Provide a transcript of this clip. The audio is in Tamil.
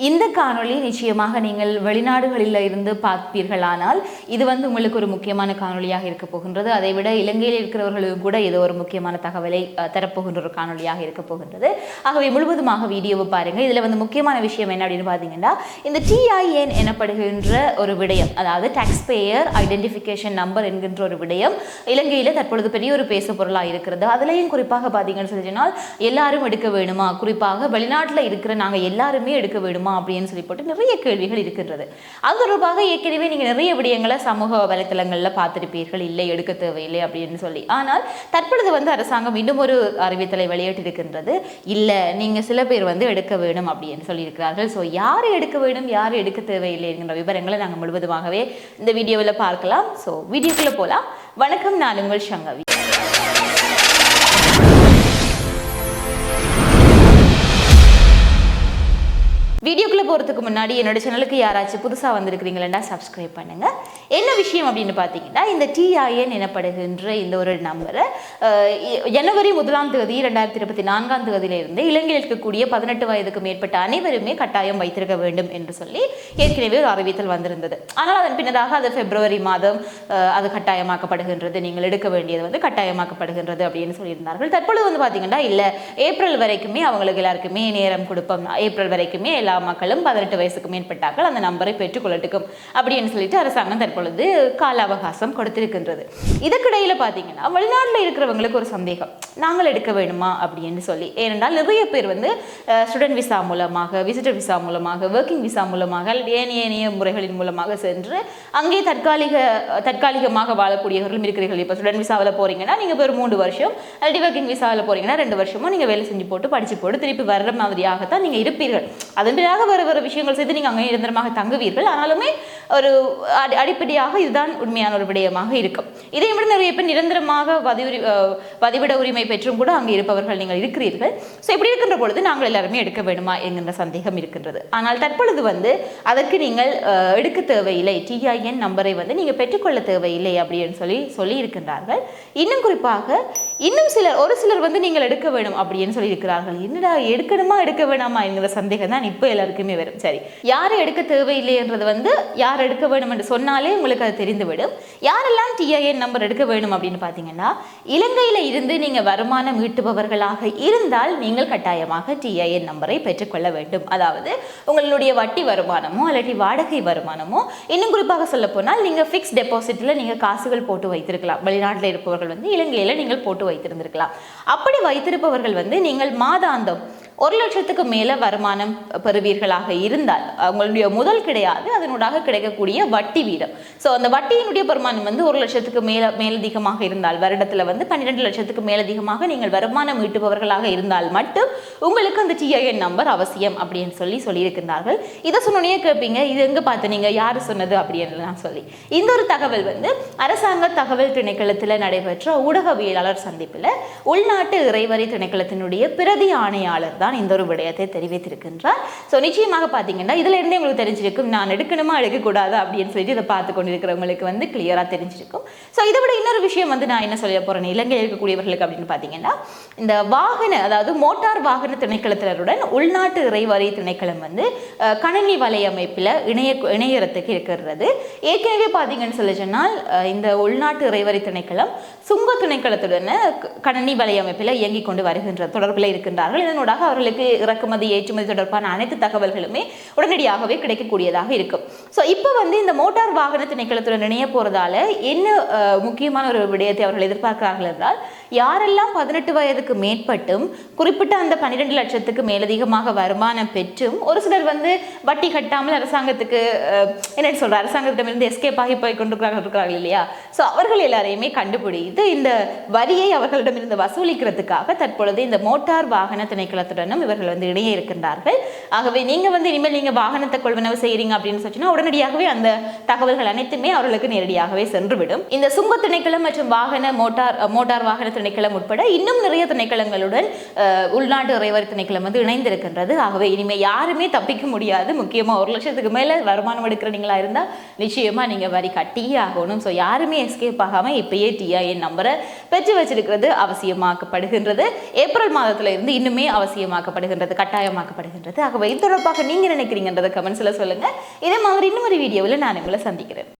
இந்த காணொளி நிச்சயமாக நீங்கள் வெளிநாடுகளில் இருந்து பார்ப்பீர்களானால் இது வந்து உங்களுக்கு ஒரு முக்கியமான காணொளியாக இருக்க போகின்றது. அதை விட இலங்கையில் இருக்கிறவர்களுக்கு கூட இது ஒரு முக்கியமான தகவலை தரப்போகின்ற ஒரு காணொளியாக இருக்க போகின்றது. ஆகவே முழுவதுமாக வீடியோவை பாருங்கள். இதில் வந்து முக்கியமான விஷயம் என்ன அப்படின்னு பார்த்தீங்கன்னா இந்த டிஐஎன் எனப்படுகின்ற ஒரு விடயம் அதாவது டேக்ஸ் பேயர் ஐடென்டிஃபிகேஷன் நம்பர் என்கின்ற ஒரு விடயம் இலங்கையில் தற்பொழுது பெரிய ஒரு பேசு பொருளாக இருக்கிறது. அதுலேயும் குறிப்பாக பார்த்தீங்கன்னு சொல்லி சொன்னால் எல்லாரும் எடுக்க வேணுமா? குறிப்பாக வெளிநாட்டில் இருக்கிற நாங்கள் எல்லாருமே எடுக்க வேணுமா அப்படின்னு சொல்லி போட்டு நிறைய கேள்விகள் இருக்கின்றது. அது தொடர்பாக ஏற்கனவே நீங்கள் நிறைய விடயங்களை சமூக வலைத்தளங்களில் பார்த்திருப்பீர்கள். இல்லை எடுக்க தேவையில்லை அப்படின்னு சொல்லி. ஆனால் தற்பொழுது வந்து அரசாங்கம் இன்னும் ஒரு அறிவித்தலை வெளியிட்டிருக்கின்றது. இல்லை நீங்கள் சில பேர் வந்து எடுக்க வேணும் அப்படின்னு சொல்லியிருக்கிறார்கள். ஸோ யார் எடுக்க வேணும் யார் எடுக்க தேவையில்லை என்கிற விவரங்களை நாங்கள் முழுவதுமாகவே இந்த வீடியோவில் பார்க்கலாம். ஸோ வீடியோக்குள்ளே போகலாம். வணக்கம் நான் உங்கள் சங்கவி. வீடியோக்குள்ளே போகிறதுக்கு முன்னாடி என்னோட சேனலுக்கு யாராச்சும் புதுசாக வந்திருக்கிறீங்களா சப்ஸ்கிரைப் பண்ணுங்க. என்ன விஷயம் அப்படின்னு பார்த்தீங்கன்னா இந்த டிஐஎன் எனப்படுகின்ற இந்த ஒரு நம்பரை ஜனவரி முதலாம் தேதி இரண்டாயிரத்தி இருபத்தி நான்காம் தேதியிலிருந்து இலங்கையில் இருக்கக்கூடிய பதினெட்டு வயதுக்கு மேற்பட்ட அனைவருமே கட்டாயம் வைத்திருக்க வேண்டும் என்று சொல்லி ஏற்கனவே ஒரு அறிவித்தல் வந்திருந்தது. ஆனால் அதன் பின்னதாக அது பிப்ரவரி மாதம் அது கட்டாயமாக்கப்படுகின்றது. நீங்கள் எடுக்க வேண்டியது வந்து கட்டாயமாக்கப்படுகின்றது அப்படின்னு சொல்லியிருந்தார்கள். தற்பொழுது வந்து பார்த்தீங்கன்னா இல்லை ஏப்ரல் வரைக்குமே அவங்களுக்கு எல்லாருக்குமே நேரம் கொடுப்போம். ஏப்ரல் வரைக்குமே எல்லா மக்களும் பதினெட்டு வயசுக்கு மேற்பட்டார்கள். அந்த நம்பரை பெற்றுக்கொள்ளட்டுக்கும் அப்படின்னு சொல்லிட்டு அரசாங்கம் தற்பொழுது கால அவகாசம் கொடுத்திருக்கின்றது. இதுக்கிடையில் பார்த்தீங்கன்னா வெளிநாட்டில் இருக்கிறவங்களுக்கு ஒரு சந்தேகம். நாங்கள் எடுக்க வேணுமா அப்படின்னு சொல்லி. ஏனென்றால் நிறைய பேர் வந்து ஸ்டூடெண்ட் விசா மூலமாக விசிட்டர் விசா மூலமாக ஒர்க்கிங் விசா மூலமாக அல்லது ஏனைய ஏனைய முறைகளின் மூலமாக சென்று அங்கே தற்காலிக தற்காலிகமாக வாழக்கூடியவர்களும் இருக்கிறீர்கள். இப்போ ஸ்டூடெண்ட் விசாவில் போகிறீங்கன்னா நீங்கள் ஒரு மூன்று வருஷம் அல்லது ஒர்க்கிங் விசாவில் போகிறீங்கன்னா ரெண்டு வருஷமும் நீங்கள் வேலை செஞ்சு போட்டு படித்து போட்டு திருப்பி வர்ற மாதிரியாகத்தான் நீங்கள் இருப்பீர்கள். அதன் பிறகு வேறு வேறு விஷயங்கள் செய்து நீங்கள் அங்கே நிரந்தரமாக தங்குவீர்கள். ஆனாலுமே ஒரு அடி அடிப்படையாக இதுதான் உண்மையான ஒரு விடயமாக இருக்கும். இதை விட நிறைய பேர் நிரந்தரமாக பதிவுரி பதிவிட உரிமை பெற்றும் கூட அங்கே இருப்பவர்கள் நீங்கள் இருக்கிறீர்கள். ஸோ இப்படி இருக்கின்ற பொழுது நாங்கள் எல்லாருமே எடுக்க வேண்டுமா என்கின்ற சந்தேகம் இருக்கின்றது. ஆனால் தற்பொழுது வந்து அதற்கு நீங்கள் எடுக்க தேவையில்லை. டிஐஎன் நம்பரை வந்து நீங்கள் பெற்றுக்கொள்ள தேவையில்லை அப்படின்னு சொல்லி சொல்லி இருக்கின்றார்கள் இன்னும் குறிப்பாக இன்னும் சிலர் ஒரு சிலர் வந்து நீங்கள் எடுக்க வேணும் அப்படின்னு சொல்லி இருக்கிறார்கள் என்னடா எடுக்கணுமா எடுக்க வேணாமா என்கிற சந்தேகம் தான் இப்போ எல்லாருக்குமே வரும். சரி யார் எடுக்க தேவையில்லைன்றது வந்து யார் எடுக்க வேணும் என்று சொன்னாலே உங்களுக்கு அது தெரிந்துவிடும். யாரெல்லாம் டிஐஎன் நம்பர் எடுக்க வேணும் அப்படின்னு பார்த்தீங்கன்னா இலங்கையில் இருந்து நீங்கள் வருமானம் ஈட்டுபவர்களாக இருந்தால் நீங்கள் கட்டாயமாக டிஐஎன் நம்பரை பெற்றுக்கொள்ள வேண்டும். அதாவது உங்களுடைய வட்டி வருமானமோ அல்லது வாடகை வருமானமோ இன்னும் குறிப்பாக சொல்ல போனால் நீங்கள் ஃபிக்ஸ் டெபாசிட்டில் நீங்கள் காசுகள் போட்டு வைத்திருக்கலாம். வெளிநாட்டில் இருப்பவர்கள் வந்து இலங்கையில் நீங்கள் போட்டு வைத்திருந்திருக்கலாம். அப்படி வைத்திருப்பவர்கள் வந்து நீங்கள் மாதாந்தம் ஒரு லட்சத்துக்கு மேலே வருமானம் பெறுவீர்களாக இருந்தால் உங்களுடைய முதல் கிடையாது அதனூடாக கிடைக்கக்கூடிய வட்டி வீதம் ஸோ அந்த வட்டியினுடைய வருமானம் வந்து ஒரு லட்சத்துக்கு மேல மேலதிகமாக இருந்தால் வருடத்தில் வந்து பன்னிரெண்டு லட்சத்துக்கு மேலதிகமாக நீங்கள் வருமானம் ஈட்டுபவர்களாக இருந்தால் மட்டும் உங்களுக்கு அந்த டிஐஎன் நம்பர் அவசியம் அப்படின்னு சொல்லி சொல்லியிருக்கிறார்கள் இதை சொன்னோடனே கேட்பீங்க இது எங்கே பார்த்து நீங்கள் யார் சொன்னது அப்படின்னு நான் சொல்லி. இந்த ஒரு தகவல் வந்து அரசாங்க தகவல் திணைக்களத்தில் நடைபெற்ற ஊடகவியலாளர் சந்திப்பில் உள்நாட்டு இறைவரி திணைக்களத்தினுடைய பிரதி ஆணையாளர் தான் இந்த ஒரு விடயத்தை தெரிவித்திருக்கின்றார். ஸோ நிச்சயமாக பார்த்தீங்கன்னா இதுல இருந்தே உங்களுக்கு தெரிஞ்சிருக்கும் நான் எடுக்கணுமா எடுக்கக்கூடாது அப்படின்னு சொல்லிட்டு இதை பார்த்து கொண்டிருக்கிறவங்களுக்கு வந்து கிளியராக தெரிஞ்சிருக்கும். ஸோ இதை விட இன்னொரு விஷயம் வந்து நான் என்ன சொல்ல போறேன் இலங்கையில் இருக்கக்கூடியவர்களுக்கு அப்படின்னு பார்த்தீங்கன்னா இந்த வாகன அதாவது மோட்டார் வாகன திணைக்களத்தினருடன் உள்நாட்டு இறைவரி திணைக்களம் வந்து கணினி வலையமைப்பில் இணைய இணையறத்துக்கு இருக்கிறது. ஏற்கனவே பார்த்தீங்கன்னு சொல்லி சொன்னால் இந்த உள்நாட்டு இறைவரி திணைக்களம் சுங்க திணைக்களத்துடன் கணினி வலையமைப்பில் இயங்கிக் கொண்டு வருகின்ற தொடர்பில் இருக்கின்றார்கள். இதனூடாக அவர்களுக்கு இறக்குமதி ஏற்றுமதி தொடர்பான அனைத்து தகவல்களுமே உடனடியாகவே கிடைக்கக்கூடியதாக இருக்கும். ஸோ இப்போ வந்து இந்த மோட்டார் வாகன திணைக்களத்துடன் இணைய போறதால என்ன முக்கியமான ஒரு விடயத்தை அவர்கள் எதிர்பார்க்கிறார்கள் என்றால் யாரெல்லாம் பதினெட்டு வயதுக்கு மேற்பட்டும் குறிப்பிட்ட அந்த பன்னிரெண்டு லட்சத்துக்கு மேலதிகமாக வருமானம் பெற்றும் ஒரு சிலர் வந்து வட்டி கட்டாமல் அரசாங்கத்துக்கு என்ன சொல்ற அரசாங்கத்திடமிருந்து எஸ்கேப் ஆகி போய் கொண்டிருக்கிறார்கள் இருக்கிறார்கள் இல்லையா? ஸோ அவர்கள் எல்லாரையுமே கண்டுபிடித்து இந்த வரியை அவர்களிடமிருந்து வசூலிக்கிறதுக்காக தற்பொழுது இந்த மோட்டார் வாகன திணைக்களத்துடனும் இவர்கள் வந்து இணைய இருக்கின்றார்கள். ஆகவே நீங்க வந்து இனிமேல் நீங்க வாகனத்தை கொள்வனவு செய்கிறீங்க அப்படின்னு சொன்னா உடனடியாகவே அந்த தகவல்கள் அனைத்துமே அவர்களுக்கு நேரடியாகவே சென்றுவிடும். இந்த சுங்க திணைக்களம் மற்றும் வாகன மோட்டார் மோட்டார் வாகன திணைக்களம் உட்பட இன்னும் நிறைய திணைக்களங்களுடன் உள்நாட்டு இறைவர் திணைக்களம் வந்து இணைந்திருக்கின்றது. ஆகவே இனிமேல் யாருமே தப்பிக்க முடியாது. முக்கியமாக ஒரு லட்சத்துக்கு மேலே வருமானம் எடுக்கிறீங்களா இருந்தால் நிச்சயமாக நீங்கள் வரி கட்டியே ஆகணும். ஸோ யாருமே எஸ்கேப் ஆகாம இப்பயே டிஐஎன் நம்பரை பெற்று வச்சிருக்கிறது அவசியமாக்கப்படுகின்றது. ஏப்ரல் மாதத்தில் இருந்து இன்னுமே அவசியமாக்கப்படுகின்றது கட்டாயமாக்கப்படுகின்றது. ஆகவே இது தொடர்பாக நீங்கள் நினைக்கிறீங்கன்றதை கமெண்ட்ஸில் சொல்லுங்கள் இதே மாதிரி இன்னும் ஒரு வீடியோவில் நான் உங்களை சந்திக்கிறேன்.